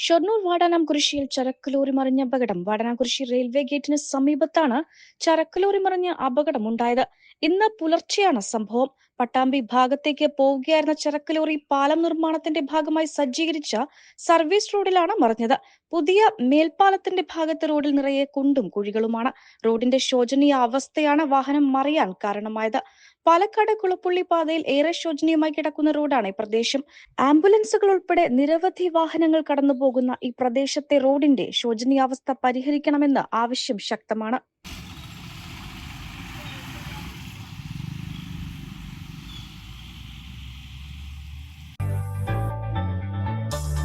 ഷൊർണൂർ വാടാനാംകുരിശിയിൽ കുരിശിയിൽ ചരക്കുലോറി മറിഞ്ഞ അപകടം. വാടാനാംകുരിശി റെയിൽവേ ഗേറ്റിന് സമീപത്താണ് ചരക്കുലോറി മറിഞ്ഞ അപകടമുണ്ടായത് ഇന്ന് പുലർച്ചെയാണ് സംഭവം. പട്ടാമ്പി ഭാഗത്തേക്ക് പോവുകയായിരുന്ന ചരക്ക് ലോറി പാലം നിർമ്മാണത്തിന്റെ ഭാഗമായി സജ്ജീകരിച്ച സർവീസ് റോഡിലാണ് മറിഞ്ഞത്. പുതിയ മേൽപ്പാലത്തിന്റെ ഭാഗത്ത് റോഡിൽ നിറയെ കുണ്ടും കുഴികളുമാണ്. റോഡിന്റെ ശോചനീയ അവസ്ഥയാണ് വാഹനം മറിയാൻ കാരണമായത്. പാലക്കാട് കുളപ്പുള്ളി പാതയിൽ ഏറെ ശോചനീയമായി കിടക്കുന്ന റോഡാണ് ഈ പ്രദേശം. ആംബുലൻസുകൾ ഉൾപ്പെടെ നിരവധി വാഹനങ്ങൾ കടന്നുപോകുന്ന ഈ പ്രദേശത്തെ റോഡിന്റെ ശോചനീയാവസ്ഥ പരിഹരിക്കണമെന്ന് ആവശ്യം ശക്തമാണ്.